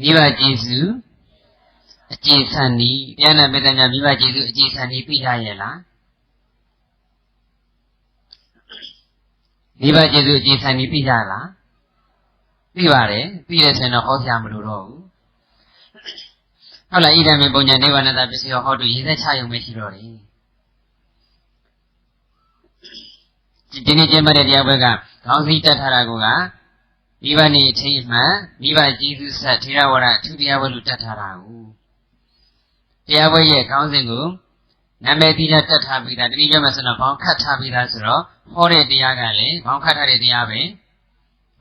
မိဘကျေးဇူးအကျေဆန်ဒီတရားနာပိဋကညာမိဘကျေးဇူးအကျေဆန်ဒီသိရရဲ့လားမိဘကျေးဇူးအကျေဆန်ဒီသိကြလားသိပါတယ်သိရဆိုရင်တော့ဟောပြမလို့တော့ဘူးဟုတ်လားဣဒံမေပုံညာနိဗ္ဗာန်တပစ္စည်းဟောတူရည်သက်ချရုံပဲရှိတော့တယ်ဒီနေ့ကျင်းပတဲ့တရားပွဲကခေါင်းစည်းတက်ထားတာက မိဘနေထိမှန်မိဘကျေးဇူးဆက်ထေရဝါဒအထူးတရားပွဲလို့တက်ထားတာကိုတရားပွဲရဲ့ခေါင်းစဉ်ကိုနာမည်တိကျတက်ထားပြီးသားတတိယမဆနဘောင်းခတ်ထားပြီးသားဆိုတော့ဟောတဲ့တရားကလည်းဘောင်းခတ်ထားတဲ့တရားပဲ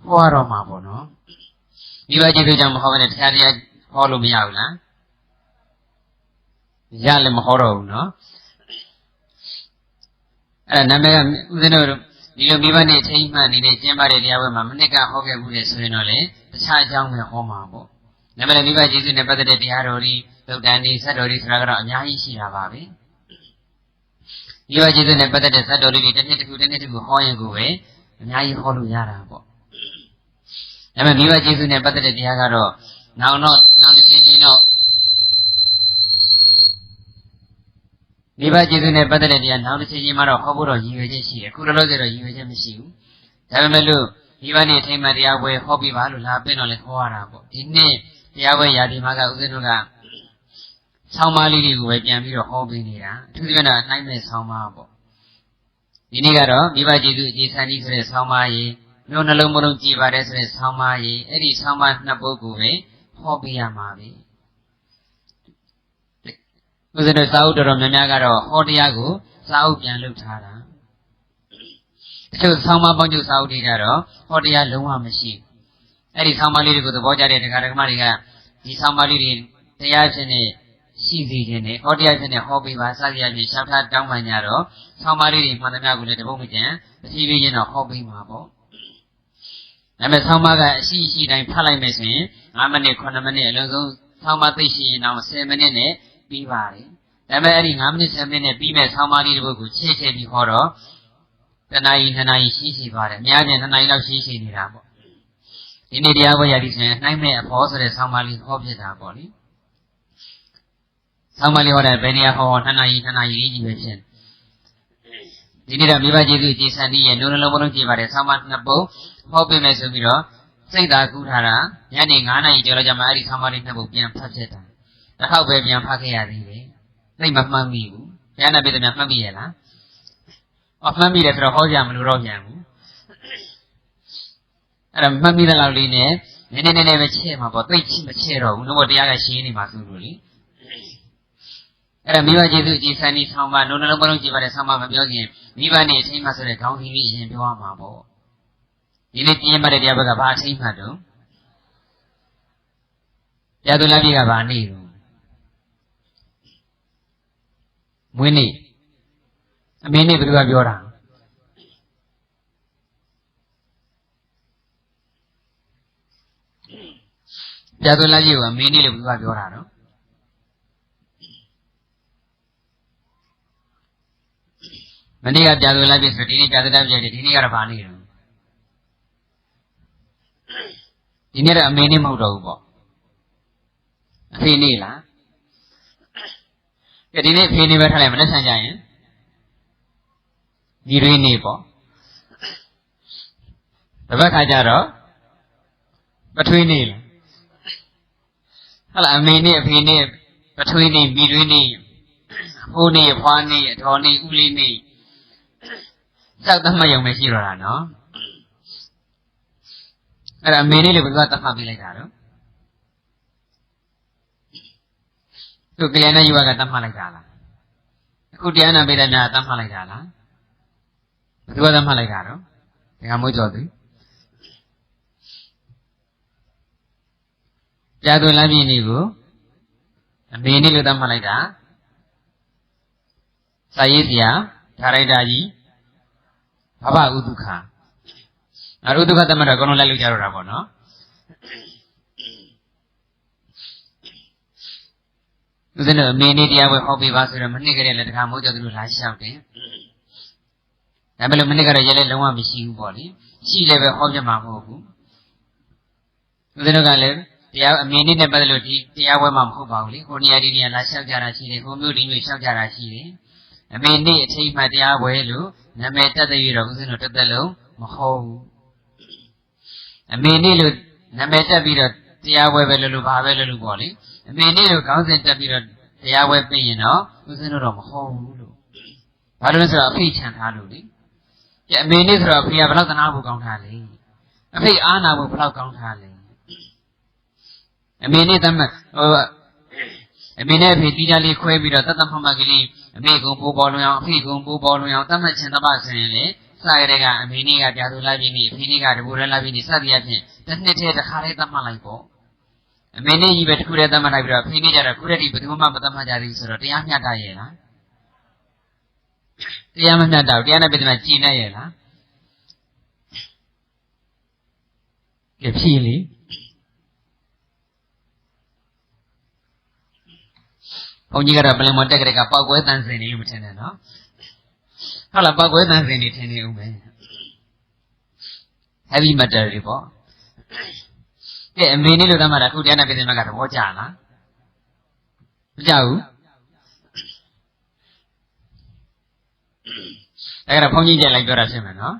ဟောရတော့မှာပေါ့နော်မိဘကျေးဇူးကြောင့်မဟောဘဲနဲ့တရားတရားဟောလို့မရဘူးလားရလည်းမဟောတော့ဘူးနော်အဲ့ဒါနာမည်ကဦးဇင်းတို့ ဒီလိုမိဘနဲ့ထိမှန်နေတဲ့ကျင်းပတဲ့တရားပွဲမှာမနစ်ကဟောခဲ့မှုလေဆိုရင်တော့လေတခြားအကြောင်းပဲဟောမှာပေါ့။ဒါပေမဲ့မိဘကျေးဇူးနဲ့ပတ်သက်တဲ့တရားတော်တွေသုတ်တန်တွေဆက်တော်တွေဆိုတာကတော့အများကြီးရှိတာပါပဲ။မိဘကျေးဇူးနဲ့ပတ်သက်တဲ့ဆက်တော်တွေတစ်နှစ်တစ်ခုတစ်နှစ်တစ်ခုဟောရင်ကိုပဲအများကြီးဟောလို့ရတာပေါ့။ဒါပေမဲ့မိဘကျေးဇူးနဲ့ပတ်သက်တဲ့တရားကတော့နောက်တော့နောက်တစ်ချိန်ချင်းတော့ မိဘကျေးဇူးနဲ့ပတ်သက်တဲ့တရားနောက်တစ်ချိန်ချင်းမှတော့ဟောဖို့တော့ရည်ရွယ်ချက်ရှိတယ်ခုလောလောဆယ်တော့ရည်ရွယ်ချက်မရှိဘူးဒါပေမဲ့လို့မိဘနဲ့ထိမှတရားပွဲဟောပြပါလို့လာပြင်တော့လဲဟောရတာပေါ့ဒီနေ့တရားပွဲရာဒီမှာကဦးဇင်းတို့ကဆောင်းပါးလေးတွေကိုပဲပြန်ပြီးတော့ဟောပေးနေတာအထူးသဖြင့်တော့နှိုင်းမဲ့ဆောင်းပါးပေါ့ဒီနေ့ကတော့မိဘကျေးဇူးအခြေဆန်းကြီးဆိုတဲ့ဆောင်းပါးရေးမျိုးနှလုံးမလုံးကြည်ပါတယ်ဆိုတဲ့ဆောင်းပါးရေးအဲ့ဒီဆောင်းပါးနှစ်ပုဒ်ကိုပဲဟောပေးရမှာပဲ ဦးဇင်းတို့စာအုပ်တော်တော်များများကတော့ဟောတရားကိုစာအုပ်ပြန်လုပ်ထားတာတချို့ဆောင်းပါးပေါင်းချုပ်စာအုပ်တွေကတော့ဟောတရားလုံးဝမရှိဘူးအဲ့ဒီဆောင်းပါးလေးတွေကိုသဘောကျတဲ့တရားဓမ္မတွေကဒီဆောင်းပါးလေးတွေတရားချင်းနဲ့ရှိစီခြင်းနဲ့ဟောတရားချင်းနဲ့ဟောပေးပါစသဖြင့်ရှောက်ထားတောင်းပန်ကြတော့ဆောင်းပါးလေးတွေမှန်သမျှကိုလည်းတပုတ်မကျန်အစီအပြေးချင်းတော့ဟောပေးမှာပေါ့ဒါပေမဲ့ဆောင်းပါးကအရှိရှိတိုင်းဖတ်လိုက်မယ်ဆိုရင်9မိနစ်9မိနစ်အလုံးစုံဆောင်းပါးသိရှိရင်တော့10မိနစ်နဲ့ ပြီးပါတယ်ဒါပေမဲ့အဲ့ဒီ9မိနစ်10မိနစ်နဲ့ပြီးမဲ့ဆောင်းပါးလေးတစ်ပုဒ်ကိုချဲ့ချဲ့ပြီးဟောတော့တနာရီ2နာရီရှိရှိပါတယ်အများကြီး2နာရီလောက်ရှိရှိနေတာပေါ့ဒီနေ့တရားပွဲရသည်ဆိုရင်နှိုင်းမဲ့အဖို့ဆိုတဲ့ဆောင်းပါးလေးဟောဖြစ်တာပေါ့လေဆောင်းပါးလေးဟောတဲ့ဘယ်နေရာဟော2နာရီ2နာရီကြီးပဲဖြစ်ဒီနေ့တော့မိဘကျေးဇူးကျေးဇူးနည်းရဲ့လုံးလုံးလုံးကြည့်ပါတယ်ဆောင်းပါးနှစ်ပုဒ်ဟောပြမယ်ဆိုပြီးတော့စိတ်သာကူးထားတာညနေ9နာရီကျော်လောက်ကျမှအဲ့ဒီဆောင်းပါးလေးနှစ်ပုဒ်ပြန်ဖတ်ဖြစ်တာ တစ်ခေါက်ပဲပြန်ဖတ်ခဲ့ရသေးတယ်သိမမှတ်မိဘူးဘုရားနာပိတ္တများမှတ်မိရဲ့လားအော်မှတ်မိတယ်ဆိုတော့ဟောကြမလို့တော့ပြန်ဘူးအဲ့ဒါမှတ်မိတဲ့လောက်လေးနဲ့နည်းနည်းနည်းနည်းပဲချဲ့မှာပေါ့သိချိမချဲ့တော့ဘူးလို့တရားကရှင်းနေမှာဆိုလို့လေအဲ့ဒါမိဘကျေးဇူးအကြည်ဆန်းဤဆောင်းပါလုံးလုံးပလုံးကြည်ပါတဲ့ဆောင်းပါမပြောခင်မိဘနဲ့အထိမ်းမှဆိုတဲ့ခေါင်းစည်းလေးရင်ပြောရမှာပေါ့ဒီနေ့ပြင်းမှတဲ့တရားဘက်ကဘာအထိမ်းမှတော့တရားသူလပြည့်ကဘာနေတော့ မွေးနေ့အမေနေ့ဘယ်သူကပြောတာပြသွန်းလာကြီးကအမေနေ့လို့ဘယ်သူကပြောတာနော်မနေ့ကပြသွန်းလာပြီဆိုဒီနေ့ပြသွန်းလာပြီဒီနေ့ကတော့ဗာနေတယ်ဒီနေ့တော့အမေနေ့မဟုတ်တော့ဘူးပေါ့အဖေနေ့လား ကဲဒီနေ့ဖေးနေပဲထားလိုက်မနေ့ဆန်ကြရင်ဒီရင်းနေပေါ့တပတ်ခါကျတော့ပထွေးနေလားဟုတ်လားအမေနဲ့အဖေနဲ့ပထွေးနေမိရင်းနေအဖိုးနေအဖွားနေအတော်နေဦးလေးနေစောက်သတ်မှတ်ရုံပဲရှိတော့တာနော်အဲ့ဒါအမေနဲ့လည်းဘယ်ကသတ်မှတ်ပေးလိုက်တာတော့ သူကလျာဏယူဝကတတ်မှတ်လိုက်တာလားအခုတရားနာပေးတဲ့များတတ်မှတ်လိုက်တာလားဘယ်သူကတတ်မှတ်လိုက်တာတော့ဒကာမိုးကျော်သူကြာသွင်းလမ်းပြင်းနေကိုအမေနေလို့တတ်မှတ်လိုက်တာစာရေးဆရာဒါရိုက်တာကြီးဘဘဥဒုခာအရုဒုက္ခတတ်မှတ်တော့အကုန်လုံးလိုက်လို့ကြတော့တာပေါ့နော် ဦးဇင်းတို့အမေနေတရားဝဲဟောပြပါဆိုတော့မနှစ်ကလေးလည်းတခါမိုးကြသူတို့လာလျှောက်တယ်။ဒါပေမဲ့မနှစ်ကတော့ရဲလည်းလုံးဝမရှိဘူးပေါ့လေ။ရှိလည်းပဲဟောပြမှာမဟုတ်ဘူး။ဦးဇင်းတို့ကလည်းတတရားအမေနည်းနဲ့ပတ်သက်လို့ဒီတရားပွဲမှာမဟုတ်ပါဘူးလေကိုနေရာဒီနေရာလာလျှောက်ကြတာရှိတယ်ကိုမျိုးဒီမျိုးလျှောက်ကြတာရှိတယ်အမေနည်းအထိတ်မှတရားပွဲလို့နာမည်တက်တဲ့ရတော့ဦးဇင်းတို့တစ်သက်လုံးမဟုတ်ဘူးအမေနည်းလို့နာမည်တက်ပြီးတော့တရားပွဲပဲလို့လို့ဘာပဲလို့လို့ပေါ့လေ အမေနည်းလို့ခေါင်းစဉ်တက်ပြီးတော့တရားပွဲပြင်ရင်တော့ဦးဇင်းတို့တော့မဟုတ်ဘူးလို့ဘာလို့လဲဆိုတော့အဖိချန်ထားလို့လေကျအမေနည်းဆိုတော့အဖေကဘယ်လောက်သနာဖို့ကောင်းထားလဲအဖေအားနာဖို့ဘယ်လောက်ကောင်းထားလဲအမေနဲ့တမဟိုအမေနဲ့အဖေတီးကြလေးခွဲပြီးတော့တတ်တတ်မှမှကလေးအမေကုံပိုးပေါ်လွင်အောင်အဖေကုံပိုးပေါ်လွင်အောင်တတ်မှတ်ခြင်းတပတ်ဆိုရင်လေစရတဲ့ကအမေနဲ့ကပြာသူလာပြီးနေအဖေနဲ့ကတဘူရလာပြီးနေစသည်အဖြစ်တစ်နှစ်တည်းတစ်ခါလေးတတ်မှတ်လိုက်ပေါ့ အမေနဲ့ကြီးပဲတစ်ခုတည်းတတ်မှတ်လိုက်ပြီးတော့အဖေနဲ့ကြတော့ခုတည်းဒီဘယ်သူမှမတတ်မှတ်ကြသေးဘူးဆိုတော့တရားမျှတရဲ့လားတရားမမျှတဘူးတရားနဲ့ပြည့်တယ်ကြည်နေရဲ့လားကြဖြီးလေဘုန်းကြီးကတော့ပလင်မော်တက်ကလေးကပောက်ကွဲတန်းစင်နေလို့မထင်နဲ့နော်ဟုတ်လားပောက်ကွဲတန်းစင်နေထင်နေဦးမယ် heavy metal တွေပေါ့ ကဲအမေနေလို့တမ်းမှာခုတရားနာပြည်စင်မကသဘောကျလားမကြဘူးအဲ့ဒါဘုန်းကြီးကြလိုက်ပြောတာဖြစ်မယ်နော်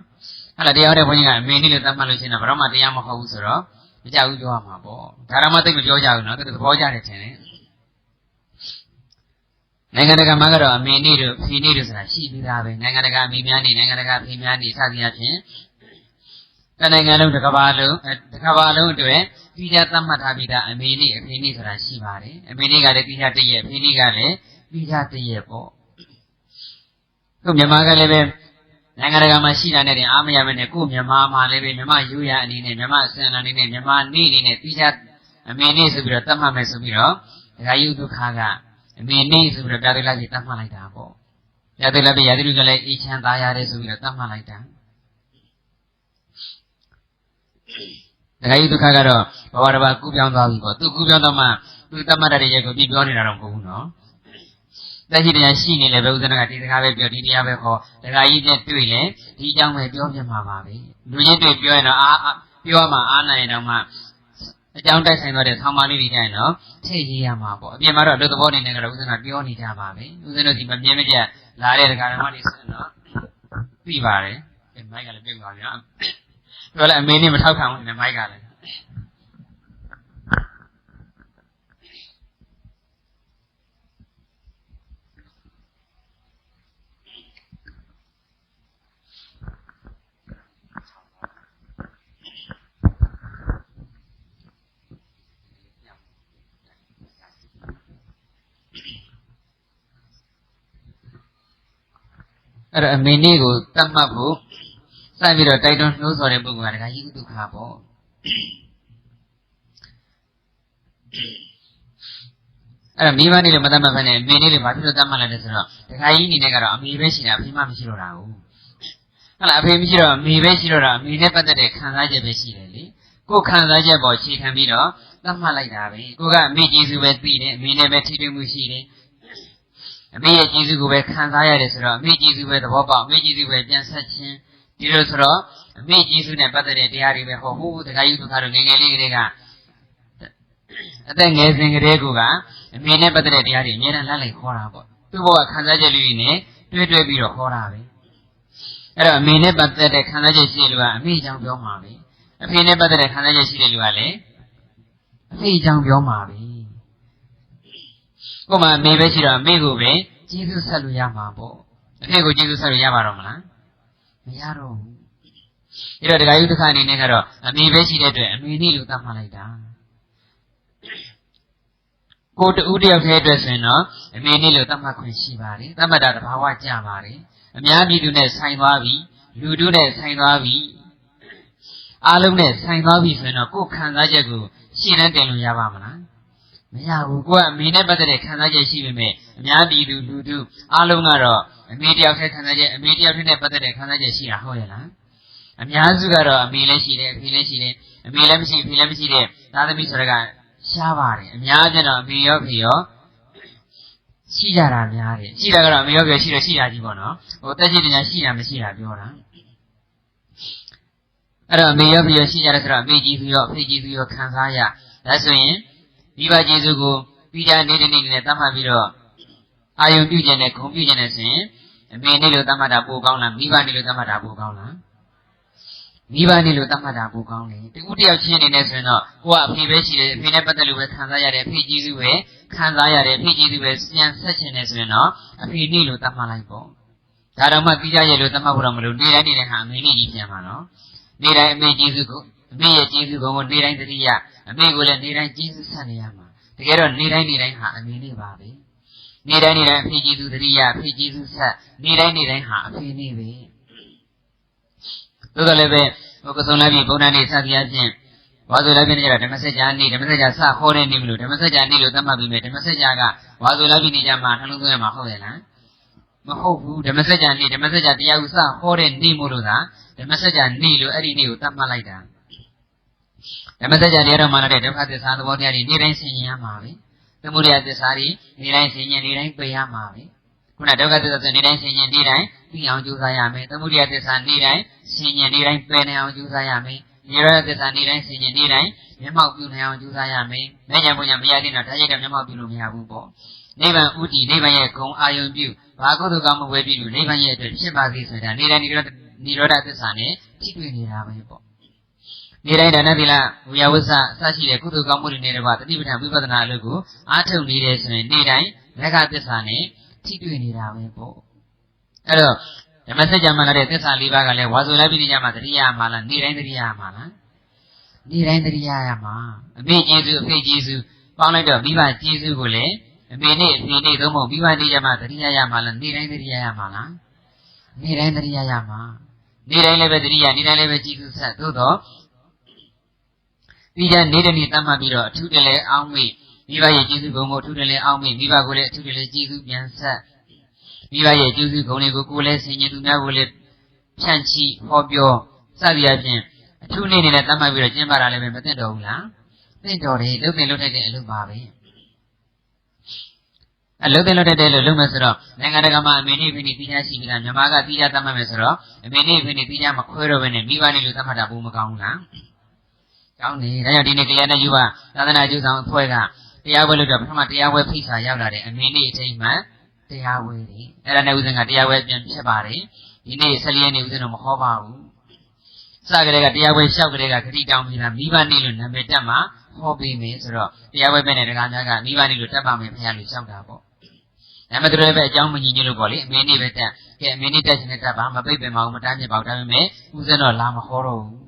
ဟုတ်လားတရားဟောတဲ့ဘုန်းကြီးကအမေနေလို့တမ်းမှလို့ရှင်းတော့ဘာမှတရားမဟုတ်ဘူးဆိုတော့မကြဘူးပြောရမှာပေါ့ဒါရမသိမပြောကြဘူးနော်သူသဘောကျတယ်ထင်တယ်နိုင်ငံတကာမှာကတော့အမေနေတို့ဖေနေတို့ဆိုတာရှိပြီးသားပဲနိုင်ငံတကာအမေများနေနိုင်ငံတကာဖေများနေစသည်အဖြစ် တနိုင်ငံလုံးတစ်ကမ္ဘာလုံးတစ်ကမ္ဘာလုံးအတွက်ပြီးကြသတ်မှတ်ထားပြီးသားအမေနေအဖေနေဆိုတာရှိပါတယ်အမေနေကလည်းပြီးကြတည့်ရဲ့အဖေနေကလည်းပြီးကြတည့်ရဲ့ပေါ့ခုမြန်မာကလည်းပဲနိုင်ငံတကာမှာရှိတာနဲ့တင်အားမရမနဲ့ကိုမြန်မာမှာလည်းပဲမြန်မာယူရအနေနဲ့မြန်မာစံနာအနေနဲ့မြန်မာနေအနေနဲ့ပြီးကြအမေနေဆိုပြီးတော့သတ်မှတ်မယ်ဆိုပြီးတော့ဒကာယုဒုက္ခကအမေနေဆိုပြီးတော့ပြာသိလိုက်ပြီးတတ်မှတ်လိုက်တာပေါ့ပြာသိလိုက်ပြီးရာသီလူကလည်းအေးချမ်းသားရတယ်ဆိုပြီးတော့တတ်မှတ်လိုက်တာ ဒကာကြီးဒုက္ခကတော့ဘဝတစ်ပါးကူးပြောင်းသွားပြီပေါ့သူကူးပြောင်းတော့မှသူတတ်မှတ်တဲ့ရဲ့ကိုပြပြောနေတာတော့မဟုတ်ဘူးနော်တက်ရှိတရားရှိနေလေဘယ်ဥဒနာကဒီစကားပဲပြောဒီတရားပဲခေါ်ဒကာကြီးနဲ့တွေ့ရင်ဒီအကြောင်းပဲပြောပြမှာပါပဲလူချင်းတွေ့ပြောရင်တော့အာပြောမှအားနိုင်ရင်တော့မှအကြောင်းတိုက်ဆိုင်သွားတဲ့ဆောင်းပါးလေးတွေကြရင်တော့ထည့်ရေးရမှာပေါ့အပြင်မှာတော့လူသဘောနေနေတော့ဦးဇင်းကပြောနေကြပါပဲဦးဇင်းတို့ဒီမမြင်မပြတ်လာတဲ့ဒကာဓမ္မတွေဆိုတော့ပြီးပါတယ်အဲမိုက်ကလည်းပြုတ်သွားပြန် ပြောလိုက်အမေနဲ့မထောက်ခံဘူးနဲ့မိုက်ကလည်းအဲ့တော့အမေနေ့ကိုတတ်မှတ်ဖို့ စပြီးတော့တိုက်တွန်းနှိုးဆော်တဲ့ပုဂ္ဂိုလ်ကတခါကြီးဒုက္ခပေါ့အဲ့တော့မိဘနေ့လည်းမတတ်မှတ်ဘဲနဲ့အမေနေ့လည်းဘာဖြစ်လို့တတ်မှတ်လဲဆိုတော့တခါကြီးအနေနဲ့ကတော့အမေပဲရှိတာအဖေမှမရှိတော့တာဘူးဟုတ်လားအဖေမရှိတော့အမေပဲရှိတော့တာအမေနဲ့ပတ်သက်တဲ့ခံစားချက်ပဲရှိတယ်လေကိုယ်ခံစားချက်ပေါ်ခြေခံပြီးတော့တတ်မှတ်လိုက်တာပဲကိုကအမေကျေးဇူးပဲသိတယ်အမေနဲ့ပဲထိတွေ့မှုရှိတယ်အမေရဲ့ကျေးဇူးကိုပဲခံစားရတယ်ဆိုတော့အမေကျေးဇူးပဲသဘောပေါက်အမေကျေးဇူးပဲပြန်ဆက်ခြင်း ဒီလိုဆိုတော့အမေကျေးဇူးနဲ့ပတ်သက်တဲ့တရားတွေပဲဟောဟိုတခါယူဒုက္ခတို့ငယ်ငယ်လေးကလေးကအသက်ငယ်စဉ်ကလေးကအမေနဲ့ပတ်သက်တဲ့တရားတွေအများနဲ့လက်လိုက်ခေါ်တာပေါ့သူ့ဘဝခံစားချက်လေးတွေနဲ့တွဲတွဲပြီးတော့ခေါ်တာပဲအဲ့တော့အမေနဲ့ပတ်သက်တဲ့ခံစားချက်ရှိတဲ့လူကအမေအကြောင်းပြောမှာပဲအဖေနဲ့ပတ်သက်တဲ့ခံစားချက်ရှိတဲ့လူကလည်းအဖေအကြောင်းပြောမှာပဲကိုမှအမေပဲရှိတော့အမေကိုပဲကျေးဇူးဆက်လို့ရမှာပေါ့အဖေကိုကျေးဇူးဆက်လို့ရပါတော့မလား မရတော့ဘူးအဲ့တော့ဒကာယုဒခအနေနဲ့ကတော့အမေပဲရှိတဲ့အတွက်အမေနည်းလို့သတ်မှတ်လိုက်တာကိုတူတယောက်တည်းအတွက်ဆိုရင်တော့အမေနည်းလို့သတ်မှတ်ခွင့်ရှိပါတယ်သတ်မှတ်တာတဘာဝကြပါတယ်အများပြည်သူနဲ့ဆိုင်သွားပြီလူတို့နဲ့ဆိုင်သွားပြီအားလုံးနဲ့ဆိုင်သွားပြီဆိုရင်တော့ကိုယ်ခံစားချက်ကိုရှင်းတန်းတင်လို့ရပါမလားမရဘူးကိုကအမေနဲ့ပတ်သက်တဲ့ခံစားချက်ရှိပေမဲ့ အများပြည်သူလူထုအားလုံးကတော့အမေတယောက်တည်းခံစားချက်အမေတယောက်တည်းနဲ့ပတ်သက်တဲ့ခံစားချက်ရှိတာဟုတ်ရဲ့လားအများစုကတော့အမေလည်းရှိတယ်အဖေလည်းရှိတယ်အမေလည်းမရှိအဖေလည်းမရှိတဲ့သားသမီးဆိုတဲ့ကရှားပါတယ်အများကျတော့အမေရောဖေရောရှိကြတာများတယ်ရှိတာကတော့အမေရောဖေရှိတော့ရှိတာကြီးပေါ့နော်ဟိုတက်ရှိတယ်ရှိတာမရှိတာပြောတာအဲ့တော့အမေရောဖေရောရှိကြတယ်ဆိုတော့အမေကြီးဖေရောအဖေကြီးဖေရောခံစားရဒါဆိုရင်မိဘကျေးဇူးကိုပြီးကြနေတဲ့နေ့နဲ့သတ်မှတ်ပြီးတော့ အာယုံပြုခြင်းနဲ့ဂုံပြုခြင်းနဲ့ဆိုရင်အမေနေ့လို့သတ်မှတ်တာပိုကောင်းလားမိဘနေ့လို့သတ်မှတ်တာပိုကောင်းလားမိဘနေ့လို့သတ်မှတ်တာပိုကောင်းလေတခုတယောက်ချင်းအနေနဲ့ဆိုရင်တော့ကိုကအဖေပဲရှိတယ်အဖေနဲ့ပတ်သက်လို့ပဲခံစားရတယ်အဖေကျေးဇူးပဲခံစားရတယ်အဖေကျေးဇူးပဲပြန်ဆက်ခြင်းနဲ့ဆိုရင်တော့အဖေနေ့လို့သတ်မှတ်လိုက်ပေါ့ဒါတော့မှပြီးကြရဲ့လို့သတ်မှတ်ဖို့တော့မလို့နေ့တိုင်းနေ့တိုင်းဟာအမေနေ့ကြီးပြန်ပါနော်နေ့တိုင်းအမေကျေးဇူးကိုအမေရဲ့ကျေးဇူးကိုနေ့တိုင်းတတိယအမေကိုလည်းနေ့တိုင်းကျေးဇူးဆက်နေရမှာတကယ်တော့နေ့တိုင်းနေ့တိုင်းဟာအမေနေ့ပါပဲ နေ့တိုင်းနေ့တိုင်းအဖေကျေးဇူးတတိယအဖေကျေးဇူးဆက်နေ့တိုင်းနေ့တိုင်းဟာအဖေနေ့ပဲသို့တော်လည်းပဲဟိုကစုံလာပြီဘုန်းတော်နေ့စသည်အချင်းဝါဆိုလာပြီနေကြတာဓမ္မစကြာနေ့ဓမ္မစကြာစဟောတဲ့နေ့မလို့ဓမ္မစကြာနေ့လို့သတ်မှတ်ပြီးမယ်ဓမ္မစကြာကဝါဆိုလာပြီနေကြမှာနှလုံးသွင်းရမှာဟုတ်ရဲ့လားမဟုတ်ဘူးဓမ္မစကြာနေ့ဓမ္မစကြာတရားဥစဟောတဲ့နေ့မို့လို့သာဓမ္မစကြာနေ့လို့အဲ့ဒီနေ့ကိုသတ်မှတ်လိုက်တာဓမ္မစကြာတရားတော်မှာလည်းဒုက္ခသစ္စာသဘောတရားတွေနေ့တိုင်းဆင်ញင်ရမှာပဲ သမုဒယသစ္စာတွေနေ့တိုင်းဆင်ញင်နေ့တိုင်းပယ်ရမှာပဲခုနဒုက္ခသစ္စာဆိုနေ့တိုင်းဆင်ញင်နေ့တိုင်းပြီးအောင်ကြိုးစားရမယ်သမုဒယသစ္စာနေ့တိုင်းဆင်ញင်နေ့တိုင်းပယ်နေအောင်ကြိုးစားရမယ်နိရောဓသစ္စာနေ့တိုင်းဆင်ញင်နေ့တိုင်းမျက်မှောက်ပြုနေအောင်ကြိုးစားရမယ်။မဲ့ညာပုံညာမရတဲ့တော့ဒါရိုက်တော့မျက်မှောက်ပြုလို့မရဘူးပေါ့။နိဗ္ဗာန်ဥတည်နိဗ္ဗာန်ရဲ့ဂုံအာယုံပြုဘာကုသိုလ်ကောင်းမှုဝဲပြုလို့နိဗ္ဗာန်ရဲ့အတွက်ဖြစ်ပါစေဆိုတာနေ့တိုင်းနိရောဓနိရောဓသစ္စာနဲ့ထိတွေ့နေတာပဲပေါ့။ နေ့တိုင်းဒါနသီလဝိယဝစ္စအစရှိတဲ့ကုသိုလ်ကောင်းမှုတွေနဲ့တကွာတတိပဋ္ဌာန်ဝိပဿနာအလုပ်ကိုအားထုတ်နေတယ်ဆိုရင်နေ့တိုင်းမေဃသစ္စာနဲ့ထိတွေ့နေတာပဲပေါ့။အဲ့တော့ဓမ္မစကြာမှာလည်းသစ္စာ၄ပါးကလည်းဝါဆိုလိုက်ပြီးကြမှာတတိယမှာလားနေ့တိုင်းတတိယမှာလားနေ့တိုင်းတတိယရမှာအမေကျေးဇူးအဖေကျေးဇူးပေါင်းလိုက်တော့မိဘကျေးဇူးကိုလည်းအမေနဲ့အဖေနဲ့သုံးဖို့မိဘနေ့ကြမှာတတိယရမှာလားနေ့တိုင်းတတိယရမှာလားနေ့တိုင်းတတိယရမှာနေ့တိုင်းလည်းပဲတတိယနေ့တိုင်းလည်းပဲကျေးဇူးဆက်သို့တော့ ပြီးကြနေ့တနေ့တတ်မှတ်ပြီးတော့အထူးတလဲအောင်းမိမိဘရဲ့ကျေးဇူးဂုဏ်ကိုအထူးတလဲအောင်းမိမိဘကိုလည်းအထူးတလဲကျေးဇူးပြန်ဆက်မိဘရဲ့ကျေးဇူးဂုဏ်တွေကိုကိုယ်လည်းဆင်ញင်သူများကိုလည်းဖြန့်ချိဟောပြောစသည်အပြင်အထူးနေ့နေနဲ့တတ်မှတ်ပြီးတော့ကျင်းပတာလည်းပဲမသိတော့ဘူးလားသိတော်တယ်လုတ်တင်လုတ်ထိုက်တဲ့အလုပ်ပါပဲအလုတ်တင်လုတ်ထိုက်တဲ့လို့လုပ်မယ်ဆိုတော့နိုင်ငံတကာမှာအမေနေ့ဖိနေပြီးသားရှိပြီလားမြန်မာကပြီးသားတတ်မှတ်မယ်ဆိုတော့အမေနေ့ဖိနေပြီးသားမခွဲတော့ဘဲနဲ့မိဘနေ့လို့တတ်မှတ်တာဘူးမကောင်းဘူးလား ကောင်းတယ်ဒါကြောင့်ဒီနေ့ကလျာဏယူပါသာသနာ့ကျူဆောင်အဖွဲ့ကတရားဝဲလို့တော့ပထမတရားဝဲဖိစာရောက်လာတယ်အမေနေ့အချိန်မှတရားဝဲတယ်အဲ့ဒါနဲ့ဦးဇင်းကတရားဝဲပြန်ဖြစ်ပါတယ်ဒီနေ့14ရက်နေ့ဦးဇင်းတို့မဟောပါဘူးစကလေးကတရားပွဲလျှောက်ကလေးကခတိတောင်းပြီးတာမိဘနေလို့နာမည်တက်မှာဟောပေးမယ်ဆိုတော့တရားပွဲပဲနဲ့တကားများကမိဘနေလို့တက်ပါမယ်ဖခင်လို့လျှောက်တာပေါ့ဒါမှမဟုတ်လည်းပဲအကြောင်းမညီညွတ်လို့ပေါ့လေအမေနေပဲတက်ကဲအမေနေတက်ခြင်းနဲ့တက်ပါမပိတ်ပင်ပါဘူးမတားမြစ်ပါဘူးဒါပေမဲ့ဦးဇင်းတော့လာမဟောတော့ဘူး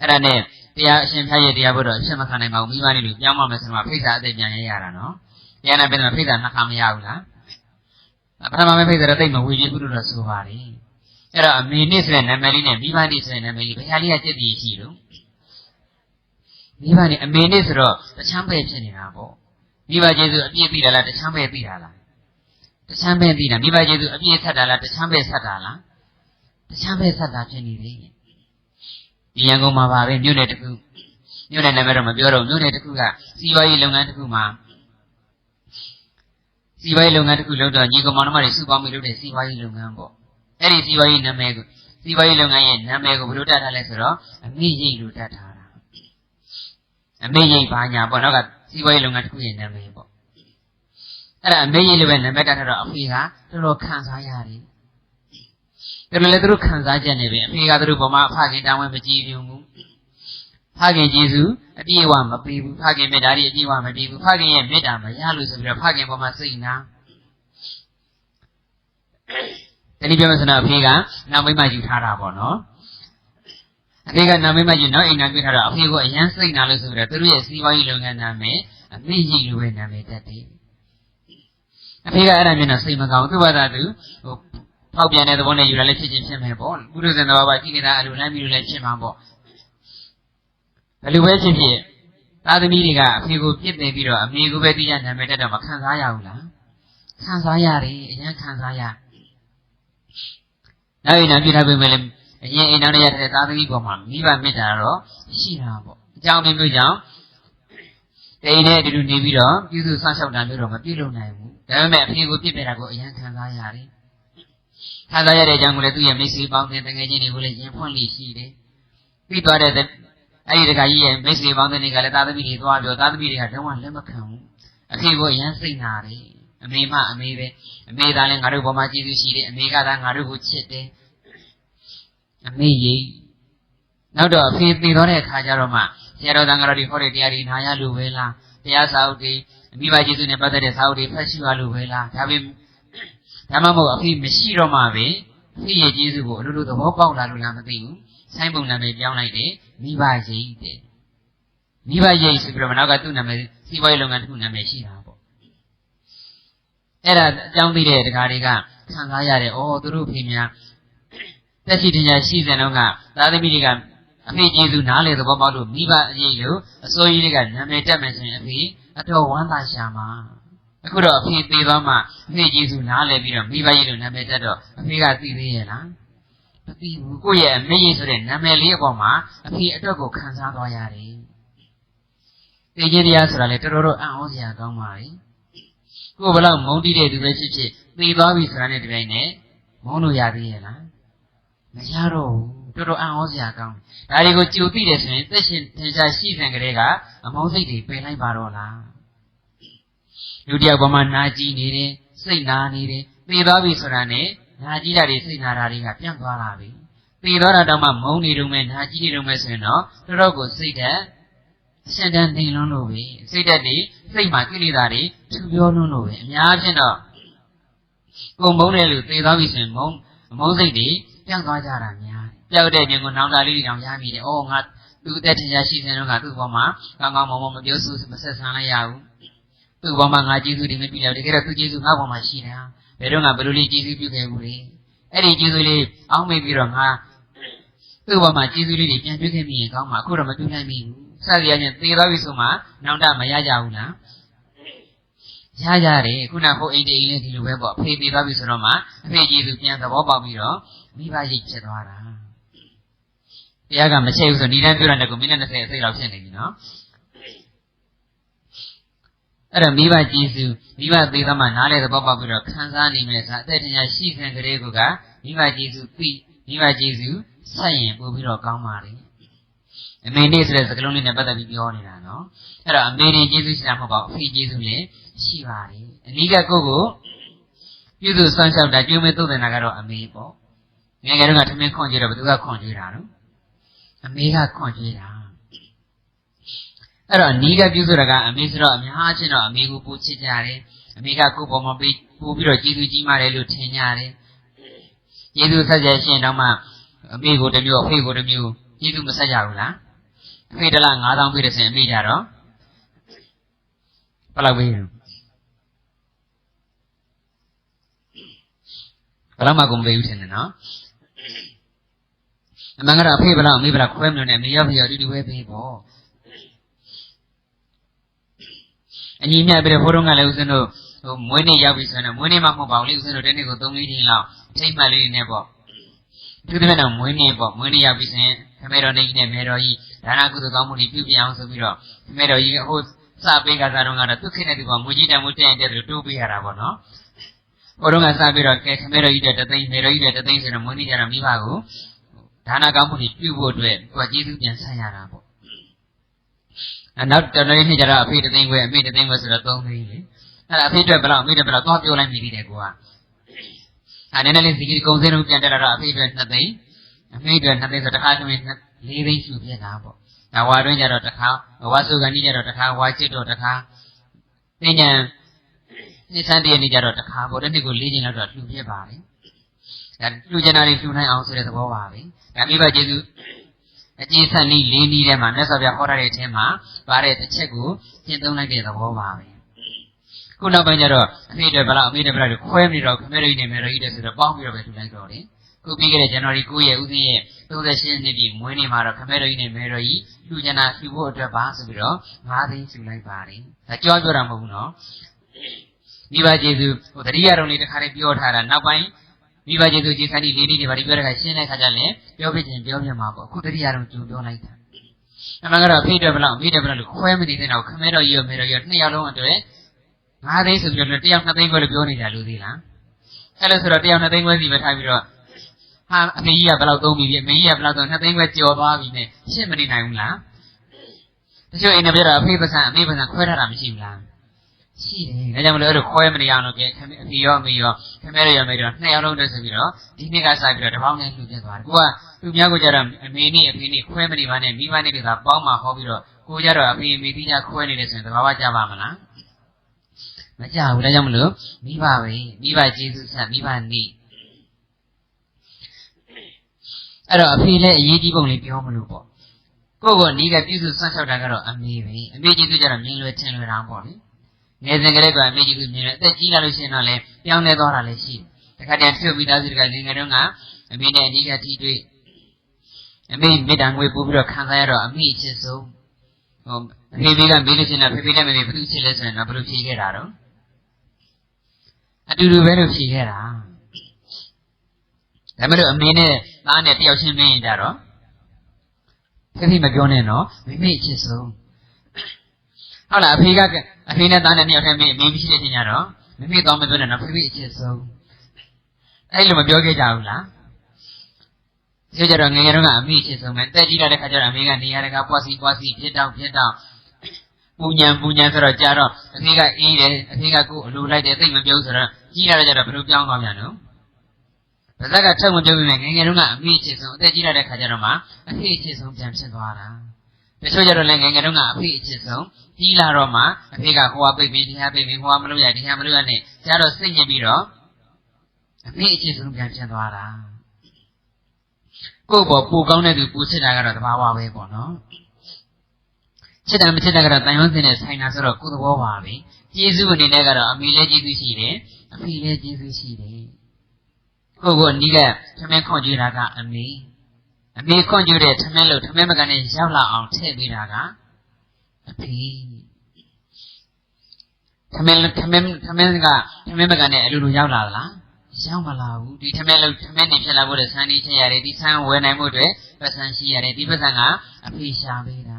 အဲ့ဒါနဲ့ တရားအရှင်ဖျားရဲ့တရားဘုတော့အရှင်မခံနိုင်ပါဘူးမိဘနေလို့ပြောင်းမမယ်ဆိုမှဖိတ်စာအသိပြန်ရရတာနော်တရားနဲ့ပြန်တော့ဖိတ်စာနှစ်ခါမရဘူးလားပထမမဲ့ဖိတ်စာတော့တိတ်မဝေကြီးဘူးလို့တော့ဆိုပါတယ်အဲ့တော့အမေနစ်ဆိုတဲ့နာမည်လေးနဲ့မိဘနစ်ဆိုတဲ့နာမည်လေးဘယ်ဟာလေးကစက်တည်ရှိလို့မိဘနစ်အမေနစ်ဆိုတော့တချမ်းပဲဖြစ်နေတာပေါ့မိဘကျေးဇူးအပြည့်ပြီးတာလားတချမ်းပဲပြီးတာလားတချမ်းပဲပြီးတာမိဘကျေးဇူးအပြည့်ဆက်တာလားတချမ်းပဲဆက်တာလားတချမ်းပဲဆက်တာဖြစ်နေပြီဒီ ရန်ကုန်မှာပါပဲမြို့နယ်တစ်ခုမြို့နယ်နာမည်တော့မပြောတော့မြို့နယ်တစ်ခုကစီးပွားရေးလုပ်ငန်းတစ်ခုမှာစီးပွားရေးလုပ်ငန်းတစ်ခုလုပ်တော့ညီကောင်မောင်နှမတွေစုပေါင်းပြီးလုပ်တဲ့စီးပွားရေးလုပ်ငန်းပေါ့အဲ့ဒီစီးပွားရေးနာမည်ကိုစီးပွားရေးလုပ်ငန်းရဲ့နာမည်ကိုဘယ်လိုတတ်ထားလဲဆိုတော့အမိရိတ်လို့တတ်ထားတာအမိရိတ်ဘာညာပေါ့နောက်ကစီးပွားရေးလုပ်ငန်းတစ်ခုရဲ့နာမည်ပေါ့အဲ့ဒါအမိရိတ်လို့ပဲနာမည်တတ်ထားတော့အဖေကတော်တော်ခံစားရတယ် ဒါလည်းသူတို့ခံစားချက်နေပြီအဖေကသူတို့ဘုံမှာအဖခင်တောင်းဝင်မကြည့်ပြုံဘူးဖခင်ကျေးဇူးအပြည့်အဝမပေးဘူးဖခင်မေတ္တာတွေအပြည့်အဝမပေးဘူးဖခင်ရဲ့မေတ္တာမရလို့ဆိုပြီးတော့ဖခင်ဘုံမှာစိတ်နာတတိပြောမစနာအဖေကနောက်မိမယူထားတာပေါ့နော်အဖေကနောက်မိမယူနောက်အိမ်နာပြထားတော့အဖေကအရန်စိတ်နာလို့ဆိုပြီးတော့သူတို့ရဲ့စီးပွားရေးလုပ်ငန်းနာမည်အမေကြီးလိုပဲနာမည်တက်တယ်အဖေကအဲ့ဒါမျိုးနဲ့စိတ်မကောင်းသူ့ဘာသာသူဟို ဖောက်ပြန်တဲ့သဘောနဲ့ယူလာလည်းဖြစ်ချင်းဖြစ်မယ်ပေါ့ပုရိသေသဘာဝရှိနေတာအလိုလမ်းပြီးလို့လည်းဖြစ်မှာပေါ့ဘယ်လိုပဲဖြစ်ဖြစ်သားသမီးတွေကအဖေကိုပြစ်တင်ပြီးတော့အမေကိုပဲသိရနာမည်တက်တော့မခံစားရဘူးလားခံစားရတယ်အရင်ခံစားရတယ်နောက်ရင်နာပြထားပေးမယ်လေအရင်အိမ်တော်ရတဲ့သားသမီးပေါ်မှာမိဘမေတ္တာတော့ရှိတာပေါ့အကြောင်းမျိုးကြောင့်တိမ်နဲ့အတူတူနေပြီးတော့ပြုစုဆောင်းလျှောက်တာမျိုးတော့မပြုလုပ်နိုင်ဘူးဒါပေမဲ့အဖေကိုပြစ်ပြတာကိုအရင်ခံစားရတယ် ခံစားရတဲ့အကြောင်းကိုလည်းသူ့ရဲ့မိတ်ဆွေပေါင်းတဲ့တကယ်ချင်းတွေကိုလည်းရင်ဖွင့်လိရှိတယ်ပြီးသွားတဲ့အဲ့ဒီတခါကြီးရဲ့မိတ်ဆွေပေါင်းတဲ့နေကလည်းသားသမီးတွေသွားပြောသားသမီးတွေကလုံးဝလက်မခံဘူးအဖေကိုအရန်စိတ်နာတယ်အမေမအမေပဲအမေသားလည်းငါတို့ဘောမှာကျေးဇူးရှိတယ်အမေကသာငါတို့ကိုချစ်တယ်အမေကြီးနောက်တော့အဖေသိတော့တဲ့အခါကျတော့မှဆရာတော်တန်ဃာတော်တွေဟောတဲ့တရားတွေနာရလို့ပဲလားတရားစာအုပ်တွေအမိဘကျေးဇူးနဲ့ပတ်သက်တဲ့စာအုပ်တွေဖတ်ရှိရလို့ပဲလားဒါပေမဲ့ ဒါမှမဟုတ်အဖေမရှိတော့မှပဲအဖေရဲ့ကျေးဇူးကိုအလိုလိုသဘောပေါက်လာလို့လားမသိဘူးဆိုင်းပုံနာမည်ပြောင်းလိုက်တယ်မိဘရိတ်တဲ့မိဘရိတ်ဆိုပြီးတော့နောက်ကသူ့နာမည်စီးပွားရေးလုပ်ငန်းတစ်ခုနာမည်ရှိတာပေါ့အဲ့ဒါအကြောင်းသိတဲ့တကားတွေကခံစားရတယ်ဩသူတို့ဖေများတက်ရှိတင်ညာရှိစံတော့ကသာသမီတွေကအဖေကျေးဇူးနားလေသဘောပေါက်လို့မိဘအရေးလို့အစိုးရတွေကနာမည်တက်မယ်ဆိုရင်အဖေအတော်ဝမ်းသာရှာမှာ အခုတော့အဖေသေးသွားမှအဖေကျေးဇူးနားလေပြီးတော့မိဘရေးလို့နာမည်တက်တော့အဖေကသိသေးရဲ့လားမသိဘူးကိုယ့်ရဲ့အမေကြီးဆိုတဲ့နာမည်လေးအပေါ်မှာအဖေအတွက်ကိုခံစားသွားရတယ်သိခြင်းတရားဆိုတာလေတော်တော်အံ့ဩစရာကောင်းပါလေကိုယ်ဘလောက်မုန်းတိတဲ့သူပဲဖြစ်ဖြစ်သိသွားပြီဆိုတာနဲ့တပြိုင်နက်မုန်းလို့ရသေးရဲ့လားမရတော့ဘူးတော်တော်အံ့ဩစရာကောင်းတယ်ဒါတွေကိုကြိုသိတယ်ဆိုရင်သက်ရှင်ထင်ရှားရှိခံကလေးကအမောစိတ်တွေပယ်လိုက်ပါတော့လား လူတယောက်ပေါ်မှာနာကြည့်နေတယ်စိတ်နာနေတယ်သိသွားပြီဆိုတာနဲ့နာကြည့်တာတွေစိတ်နာတာတွေကပြန့်သွားလာပြီသိသွားတာတော့မှမုန်းနေတုံးပဲနာကြည့်နေတုံးပဲဆိုရင်တော့တော်တော်ကိုစိတ်ဓာတ်အရှင်တန်နေလွန်းလို့ပဲစိတ်ဓာတ်တွေစိတ်မှာကိလေသာတွေထူပြောလွန်းလို့ပဲအများချင်းတော့ကိုမုန်းတယ်လို့သိသွားပြီဆိုရင်မုန်းမုန်းစိတ်တွေပြန့်သွားကြတာများတယ်ပြောက်တဲ့ခြင်းကိုနောင်တာလေးတွေတောင်ရမိတယ်အော်ငါသူ့အသက်ထင်ရှားရှိနေတော့ငါသူ့ဘောမှာကောင်းကောင်းမွန်မွန်မပြောဆူမဆက်ဆံလိုက်ရဘူး သူ့ဘောမှာငါကျေးဇူးတွေမပြည့်တော့တကယ်တော့သူ့ကျေးဇူးငါဘောမှာရှိတယ်ဘယ်တော့မှဘယ်လိုလေးကျေးဇူးပြုခဲ့ဘူးလေအဲ့ဒီကျေးဇူးလေးအောင်းမေးပြီးတော့ငါသူ့ဘောမှာကျေးဇူးလေးတွေပြန်ပြုခဲ့မိရင်ကောင်းမှာအခုတော့မပြုနိုင်မိဘူးစသည်အချင်းသေသွားပြီဆိုမှနောင်တမရကြဘူးလားရကြတယ်ခုနဟိုအိမ်တေးလေးဒီလိုပဲပေါ့ဖေးသေးသွားပြီဆိုတော့မှအဖေကျေးဇူးပြန်သဘောပေါက်ပြီးတော့မိဘရိတ်ဖြစ်သွားတာတရားကမချိတ်ဘူးဆိုဏိဒန်းပြောတဲ့ကိုမိနစ်20အစိတ်လောက်ဖြစ်နေပြီနော် အဲ့တော့မိဘကျေးဇူးမိဘသေးသမှနားလေသဘောပေါက်ပြီးတော့ခံစားနိုင်မယ်ဆိုအသက်တရားရှိခံကလေးကမိဘကျေးဇူးသိမိဘကျေးဇူးဆက်ရင်ပို့ပြီးတော့ကောင်းပါလေအမေနေ့ဆိုတဲ့စကားလုံးလေးနဲ့ပတ်သက်ပြီးပြောနေတာနော်အဲ့တော့အမေတွေကျေးဇူးရှိတာမဟုတ်ပါဘူးအဖေကျေးဇူးလည်းရှိပါတယ်အနိကကိုကိုပြုစုဆွမ်းလျှောက်တာကျွေးမဲသုတ်တယ်နာကတော့အမေပေါ့ငယ်ငယ်တုန်းကထမင်းခွန်ကြည့်တော့ဘယ်သူကခွန်ကြည့်တာနော်အမေကခွန်ကြည့်တာ အဲ့တော့နီးကပြုစုတာကအမေဆိုတော့အများချင်းတော့အမေကိုပို့ချစ်ကြတယ်အမေကကိုယ့်ပေါ်မှာပြီးပို့ပြီးတော့ကျေးဇူးကြီးမားတယ်လို့ထင်ကြတယ်ကျေးဇူးဆက်ကြရှင်တော့မှအမေကိုတစ်မျိုးအဖေကိုတစ်မျိုးကျေးဇူးမဆက်ကြဘူးလားအဖေတလား9000ပေးတယ်ဆိုရင်အမေကြတော့ဘယ်လောက်ပေးလဲဘယ်လောက်မှကုန်ပေးဘူးထင်တယ်နော်အမှန်ကတော့အဖေဘယ်လောက်အမေဘယ်လောက်ခွဲမလို့နဲ့မေရောက်ပြီးတော့အတူတူပဲပေးပေါ့ အညီမြပြီးတော့ဘိုးတော်ကလည်းဦးဇင်းတို့ဟိုမွေးနေ့ရောက်ပြီဆိုရင်မွေးနေ့မှမဟုတ်ပါဘူးလေဦးဇင်းတို့တနေ့ကို3လေးချိန်လောက်ထိမ့်မှတ်လေးနဲ့ပေါ့သူတမန်တော်မွေးနေ့ပေါ့မွေးနေ့ရောက်ပြီဆိုရင်ခမဲတော်နေကြီးနဲ့မေတော်ကြီးဒါနကုသိုလ်ကောင်းမှုတွေပြုပြအောင်ဆိုပြီးတော့ခမဲတော်ကြီးဟိုစပေးကစားတော့ကတော့သူခေနဲ့သူကမွေကြီးတံမှုတဲ့တဲ့တိုးပေးရတာပေါ့နော်ဘိုးတော်ကစပြီးတော့ကဲခမဲတော်ကြီးတဲ့တသိန်းမေတော်ကြီးတဲ့တသိန်းဆိုတော့မွေးနေ့ကျတော့မိဘကိုဒါနကောင်းမှုတွေပြုဖို့အတွက်သူကကျေးဇူးပြန်ဆန်းရတာပေါ့အဲ နောက်တနေ့နေ့ကျတော့အဖေတသိန်းခွဲအမေတသိန်းခွဲဆိုတော့3သိန်းလေအဲ့ဒါအဖေအတွက်ဘယ်လောက်အမေအတွက်ဘယ်လောက်သွားပြောလိုက်မိသေးတယ်ကွာအဲနည်းနည်းလေးစီကြီးကုံစင်းလုံးပြန်တက်လာတော့အဖေအတွက်2သိန်းအမေအတွက်2သိန်းဆိုတခါဆိုရင်4သိန်းရှုပြတာပေါ့ဒါဝါတွင်းကျတော့တခါဝါစုကန်ကြီးကျတော့တခါဝါချစ်တော့တခါပညာနိသန်တည်းနေကြတော့တခါပေါ့တစ်နှစ်ကို၄ချိန်လောက်တော့လှူပြပါတယ်ဒါလှူကျင်တာတွေလှူနိုင်အောင်ဆိုတဲ့သဘောပါပဲဒါမိဘကျေးဇူး အကျဉ်းဆက်နည်းလေးနည်းထဲမှာမြတ်စွာဘုရားဟောထားတဲ့အထင်းမှာပါတဲ့တစ်ချက်ကိုကျင့်သုံးလိုက်တဲ့သဘောပါပဲခုနောက်ပိုင်းကျတော့အဖေတွေဗလားအမေတွေဗလားတွေခွဲပြီးတော့ခမဲရိနဲ့မေရိတဲ့ဆိုတော့ပေါင်းပြီးတော့ပဲထူလိုက်တော့လေခုပြီးခဲ့တဲ့ဇန်နဝါရီ9ရက်ဦးစီးရဲ့38နှစ်ပြည့်မွေးနေ့မှာတော့ခမဲရိနဲ့မေရိလှူကျင်တာလှူဖို့အတွက်ပါဆိုပြီးတော့9သိန်းလှူလိုက်ပါတယ်ဒါကြောပြောတာမဟုတ်ဘူးနော်မိဘကျေးဇူးဟိုတတိယတော်လေးတစ်ခါလေးပြောထားတာနောက်ပိုင်း မိဘကျေသူကြီးခန္တီလေးလေးတွေဘာတွေပြောတဲ့ခါရှင်းတဲ့ခါကျရင်ပြောပြခြင်းပြောပြမှာပေါ့အခုတတိယတော့ကြုံပြောလိုက်တာအမှန်ကတော့ဖိတယ်ဘလောက်မိတယ်ဘလောက်လို့ခွဲမနေတဲ့တော့ခမဲတော့ရောမေတော့ရောနှစ်ယောက်လုံးအတွက်ငါးသိန်းဆိုပြီးတော့တယောက်နှစ်သိန်းပဲလို့ပြောနေကြလူသေးလားအဲ့လိုဆိုတော့တယောက်နှစ်သိန်းပဲစီပဲထားပြီးတော့ဟာအမေကြီးကဘယ်လောက်သုံးပြီအမေကြီးကဘယ်လောက်သုံးနှစ်သိန်းပဲကြော်သွားပြီနဲ့ရှင်းမနေနိုင်ဘူးလားတချို့အိမ်တွေပြတော့အဖေပစံအမေပစံခွဲထားတာမရှိဘူးလား ရှိတယ်ဒါကြောင့်မလို့အဲ့လိုခွဲမနေအောင်လို့ကဲခမအဖေရောအမေရောခမဲရရောမေရောနှစ်ယောက်လုံးတည်းဆိုပြီးတော့ဒီနေ့ကစပြီးတော့တပေါင်းနဲ့လှူပြသွားတယ်ကိုကသူများကိုကြတော့အမေနဲ့အဖေနဲ့ခွဲမနေပါနဲ့မိဘနဲ့တွေကပေါင်းမှဟောပြီးတော့ကိုကြတော့အဖေအမေတိကျခွဲနေတယ်ဆိုရင်တဘာဝကြပါမလားမကြဘူးဒါကြောင့်မလို့မိဘပဲမိဘကျေးဇူးဆက်မိဘနေအဲ့တော့အဖေလည်းအရေးကြီးပုံလေးပြောမလို့ပေါ့ကိုယ့်ကိုနီးကပြုစုဆွမ်းချောက်တာကတော့အမေပဲအမေကျေးဇူးကြတော့မြင်လွယ်ထင်လွယ်တာပေါ့လေ ငယ်စဉ်ကလေးကအမေကျေးဇူးမြင်လွယ်အသက်ကြီးလာလို့ရှိရင်တော့လေပြောင်းလဲသွားတာလည်းရှိတယ်တခါတည်းသူ့မိသားစုတွေကငယ်ငယ်တုန်းကအမေနဲ့အနီးကတီးတွေ့အမေမေတ္တာငွေပို့ပြီးတော့ခံစားရတော့အမေအချစ်ဆုံးဟိုအဖေကမေးလို့ရှိရင်တော့ဖေဖေနဲ့မေမေဘယ်သူချစ်လဲဆိုရင်တော့ဘယ်လိုဖြေခဲ့တာတော့အတူတူပဲလို့ဖြေခဲ့တာဒါမှမဟုတ်အမေနဲ့သားနဲ့တယောက်ချင်းမင်းရင်ကြတော့ဖေဖေမပြောနဲ့နော်မိမိအချစ်ဆုံးဟုတ်လားအဖေက အဖေနဲ့သားနဲ့တယောက်ချင်းမင်းမင်းမရှိတဲ့ချိန်ကျတော့မိမိတော့မပြောနဲ့နော်ဖေဖေအချစ်ဆုံးအဲ့လိုမပြောခဲ့ကြဘူးလားဒီကြတော့ငယ်ငယ်တုန်းကအမေအချစ်ဆုံးပဲတက်ကြီးလာတဲ့ခါကျတော့အမေကနေရာတကာပွားစီပွားစီဖြစ်တောက်ဖြစ်တောက်ပူညံပူညံဆိုတော့ကြာတော့အဖေကအေးတယ်အဖေကကိုယ်အလိုလိုက်တယ်သိမပြောဆိုတော့ကြီးလာတဲ့ကျတော့ဘယ်လိုပြောင်းသွားပြန်တော့ပါဇက်ကထုတ်မပြုတ်နေငယ်ငယ်တုန်းကအမေအချစ်ဆုံးအသက်ကြီးလာတဲ့ခါကျတော့မှအဖေအချစ်ဆုံးပြန်ဖြစ်သွားတာ တချို့ကျတော့လည်းငယ်ငယ်တုန်းကအဖေအချစ်ဆုံးကြီးလာတော့မှအဖေကဟိုဟာပိတ်ပြီးတရားပိတ်ပြီးဟိုဟာမလုပ်ရတရားမလုပ်ရနဲ့ကျတော့စိတ်ညစ်ပြီးတော့အဖေအချစ်ဆုံးပြန်ဖြစ်သွားတာကိုယ့်ဘောပူကောင်းတဲ့သူပူချစ်တာကတော့တဘာဝပဲပေါ့နော်ချစ်တယ်မချစ်တယ်ကတော့တန်ရုံးစင်နဲ့ဆိုင်တာဆိုတော့ကိုယ်သဘောပါပဲကျေးဇူးအနေနဲ့ကတော့အမေလည်းကျေးဇူးရှိတယ်အဖေလည်းကျေးဇူးရှိတယ်ကိုယ့်ကိုအနီးကသမင်းခွန်ကြွေးတာကအမေ အမေခွန်ကြွေးတဲ့သမင်းလို့သမင်းမကန်နဲ့ရောက်လာအောင်ထည့်ပေးတာကအဖေသမင်းသမင်းသမင်းကသမင်းမကန်နဲ့အလိုလိုရောက်လာသလားရောက်မလာဘူးဒီသမင်းလို့သမင်းနေဖြစ်လာဖို့တဲ့ဆန်းနေချက်ရတယ်ဒီဆန်းဝယ်နိုင်မှုအတွက်ပတ်စံရှိရတယ်ဒီပတ်စံကအဖေရှာပေးတာ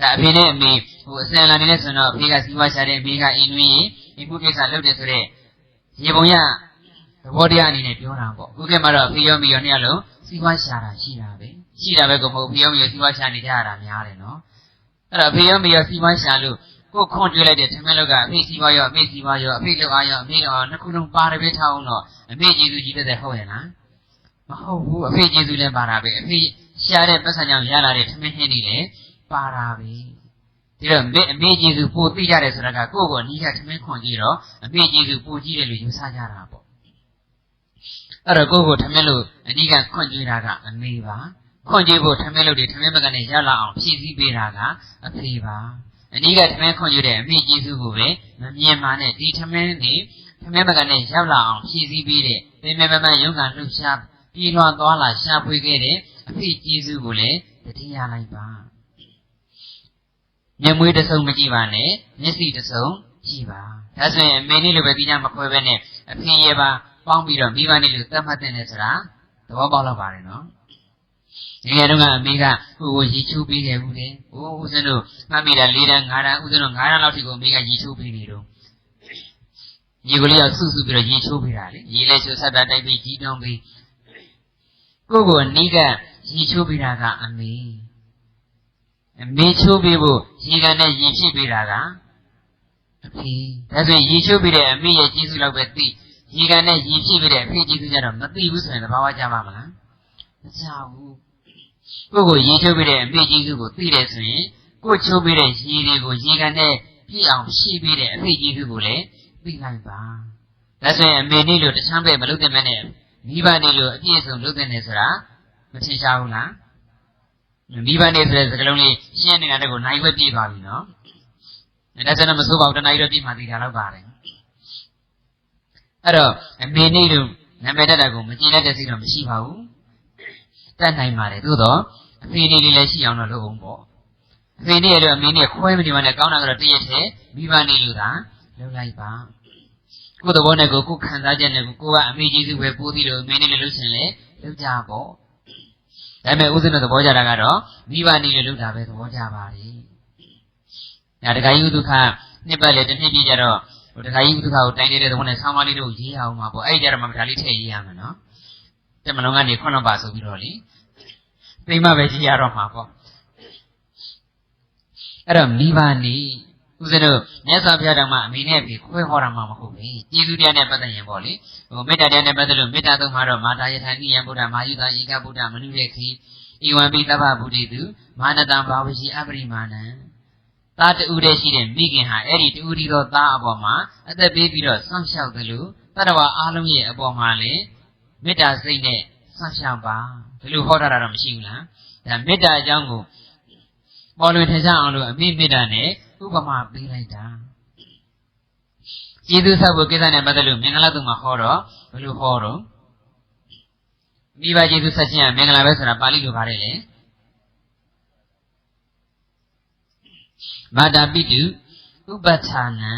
ဒါအဖေနဲ့အမေဟိုအစင်လာနေတဲ့ဆိုတော့အဖေကစီးပွားရှာတယ်အမေကအင်းတွင်းရင်ဒီခုကိစ္စလုပ်တယ်ဆိုတော့ရေပုံရသဘောတရားအနေနဲ့ပြောတာပေါ့ခုကမှတော့ဖေရောမီရောနှစ်ယောက်လုံး စီးပွားရှာတာရှိတာပဲရှိတာပဲကိုမဟုတ်ဖေရောမီရောစီးပွားရှာနေကြရတာများတယ်နော်အဲ့တော့ဖေရောမီရောစီးပွားရှာလို့ကိုခွန်ကျွေးလိုက်တဲ့ထမင်းလောက်ကအဖေစီးပွားရောအမေစီးပွားရောအဖေလောက်အားရောအမေတော့နှစ်ခုလုံးပါတယ်ပဲထားအောင်တော့အမေကျေးဇူးကြီးတဲ့ဟုတ်ရဲ့လားမဟုတ်ဘူးအဖေကျေးဇူးလည်းပါတာပဲအဖေရှာတဲ့ပတ်စံကြောင့်ရလာတဲ့ထမင်းဟင်းတွေလည်းပါတာပဲဒီတော့မေအမေကျေးဇူးပိုသိကြတယ်ဆိုတာကကိုယ့်ကိုအနီးကထမင်းခွန်ကြည့်တော့အမေကျေးဇူးပိုကြည့်တယ်လို့ယူဆကြတာပေါ့ အဲ့တော့ကိုယ့်ကိုထမင်းလို့အနီးကခွန်ကြည့်တာကအမေပါခွန်ကြည့်ဖို့ထမင်းလို့တွေထမင်းမကနေရလာအောင်ဖြည့်ဆည်းပေးတာကအဖေပါအနီးကထမင်းခွန်ကြည့်တဲ့အမေကျေးဇူးကိုပဲမမြင်ပါနဲ့ဒီထမင်းနေထမင်းမကနေရောက်လာအောင်ဖြည့်ဆည်းပေးတဲ့ပင်မမမရုံးကလှူရှားပြေးလွှာသွားလာရှာဖွေခဲ့တဲ့အဖေကျေးဇူးကိုလည်းတတိယလိုက်ပါမျက်မွေးတစ်စုံမကြည့်ပါနဲ့မျက်စိတစ်စုံကြည့်ပါဒါဆိုရင်အမေလေးလိုပဲပြီးကြမခွဲပဲနဲ့အဖေရဲ့ပါ ပေါင်းပြီးတော့မိဘလေးလိုသတ်မှတ်တဲ့နဲ့ဆိုတာသဘောပေါက်တော့ပါတယ်နော်ဒီငယ်တုန်းကအမေကဟိုကိုရီချိုးပေးခဲ့ဘူးလေဟိုဦးဇင်းတို့မှတ်မိတာ၄တန်း၅တန်းဦးဇင်းတို့၅တန်းလောက်ထိကိုအမေကရီချိုးပေးနေတော့ညီကလေးကစုစုပြီးတော့ရီချိုးပေးတာလေရီလဲချိုးဆက်တာတိုက်ပြီးကြီးတောင်းပြီးကိုကိုအနီးကရီချိုးပေးတာကအမေအမေချိုးပေးဖို့ရေကန်နဲ့ရင်ဖြစ်ပေးတာကအဖေဒါဆိုရင်ရေချိုးပေးတဲ့အမေရဲ့ကျေးဇူးလောက်ပဲသိ ရေကန်နဲ့ရင်ဖြစ်ပေးတဲ့အဖေကျေးဇူးကြတော့မသိဘူးဆိုရင်သဘာဝကြပါမလားမကြဘူးကိုကိုရေချိုးပေးတဲ့အမေကျေးဇူးကိုသိတယ်ဆိုရင်ကိုချိုးပေးတဲ့ရေတွေကိုရေကန်နဲ့ပြည့်အောင်ဖြည့်ပေးတဲ့အဖေကျေးဇူးကိုလည်းသိလိုက်ပါဒါဆိုရင်အမေနေလို့တခြားပဲမလုပ်တဲ့မနဲ့မိဘနေလို့အပြည့်အစုံလုပ်တဲ့နေဆိုတာမထင်ရှားဘူးလားမိဘနေဆိုတဲ့စကားလုံးလေးရှင်းနေတာတကူနိုင်ဝက်ပြည့်ပါပြီနော်ဒါဆိုတော့မဆိုးပါဘူးတနိုင်တော့ပြည့်မှသိတာတော့ပါတယ် အဲ့တော့အမေနေတို့နာမည်တက်တာကိုမကြည်လက်တဲ့စိတ်တော့မရှိပါဘူးတတ်နိုင်ပါတယ်သို့တော့အဖေနေလေးလည်းရှိအောင်တော့လုပ်အောင်ပေါ့အဖေနေရလို့အမေနေခွဲမနေမှလည်းကောင်းတာကတော့တရက်တည်းမိဘနေလို့သာလုပ်လိုက်ပါကိုယ်သဘောနဲ့ကိုကိုခံစားချက်နဲ့ကိုကိုကအမေကြီးစုပဲပိုးသီးလို့အမေနေလည်းလုပ်ချင်လေလုပ်ကြပေါ့ဒါပေမဲ့ဥစဉ်တဲ့သဘောကြတာကတော့မိဘနေလို့လုပ်တာပဲသဘောကြပါလေ။ဒါတခါကြီးဥဒုက္ခနှစ်ပတ်လေတစ်နှစ်ပြည့်ကြတော့ ဟိုတခါကြီးဥဒုက္ခကိုတိုင်းတဲ့သဘောနဲ့ဆောင်းပါးလေးတို့ရေးအောင်ပါပေါ့။အဲ့ဒီကြတော့မှဒါလေးထည့်ရေးရမယ်နော်။တမလုံးကနေခုနှစ်ပါဆိုပြီးတော့လေ။သိမပဲရေးရတော့မှာပေါ့။အဲ့တော့မိဘနေဦးဇင်းတို့မြတ်စွာဘုရားတော်မှာအမိနဲ့ပြီးခွဲဟောတာမှမဟုတ်ဘူးကျေးဇူးတရားနဲ့ပတ်သက်ရင်ပေါ့လေဟိုမေတ္တာတရားနဲ့ပတ်သက်လို့မေတ္တာသုံးမှာတော့မာတာယထာနိယံဗုဒ္ဓမာယုတာဧကဗုဒ္ဓမနုရေခိဤဝံပိသဗ္ဗဗုဒ္ဓေတုမာနတံဘာဝရှိအပရိမာဏံ သားတူတည်းရှိတဲ့မိခင်ဟာအဲ့ဒီတူဒီသောသားအပေါ်မှာအသက်ပေးပြီးတော့ဆွန့်လျှောက်တယ်လို့တတ္တဝါအားလုံးရဲ့အပေါ်မှာလေမေတ္တာစိတ်နဲ့ဆွန့်လျှောက်ပါဒီလိုဟောထားတာတော့မရှိဘူးလားဒါမေတ္တာအကြောင်းကိုပေါ်လွင်ထင်ရှားအောင်လို့အမိမေတ္တာနဲ့ဥပမာပေးလိုက်တာကျေးဇူးဆောက်ဖို့ကိစ္စနဲ့ပတ်သက်လို့မင်္ဂလာတုံမှာဟောတော့ဘယ်လိုဟောတော့မိဘကျေးဇူးဆက်ခြင်းကမင်္ဂလာပဲဆိုတာပါဠိလိုပါတယ်လေ မာတာပိတုဥပဋ္ဌာနံ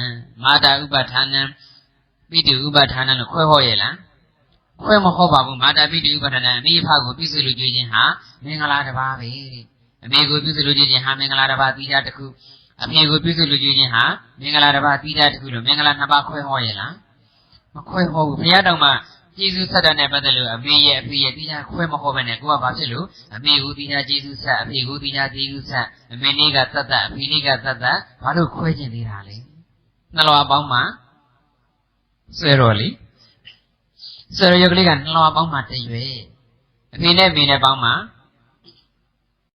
မာတာဥပဋ္ဌာနံပိတုဥပဋ္ဌာနံလို့ခွဲဟောရဲ့လားခွဲမဟောပါဘူးမာတာပိတုဥပဋ္ဌာနံအမိဖကိုပြုစုလို့ကြွေးခြင်းဟာမင်္ဂလာတစ်ပါးပဲတဲ့အမေကိုပြုစုလို့ကြွေးခြင်းဟာမင်္ဂလာတစ်ပါးသီးခြားတစ်ခုအဖေကိုပြုစုလူကြီးချင်းဟာမင်္ဂလာတစ်ပါးပြီးတာတခုလို့မင်္ဂလာနှစ်ပါးခွဲဟောရဲ့လားမခွဲဟောဘူးဘုရားတော်မှာ ကျေးဇူးဆက်တဲ့ပတ်သက်လို့အမေရဲ့အဖေရဲ့ပြီးတာခွဲမဟောဘဲနဲ့ကိုကဘာဖြစ်လို့အမေကိုပြီးတာကျေးဇူးဆက်အဖေကိုပြီးတာကျေးဇူးဆက်အမေလေးကသတ်သတ်အဖေလေးကသတ်သတ်ဘာလို့ခွဲကျင်သေးတာလဲနှလွာပေါင်းမှာဆွဲတော်လေဆွဲရရုပ်ကလေးကနှလွာပေါင်းမှာတရွေအဖေနဲ့အမေနဲ့ပေါင်းမှာ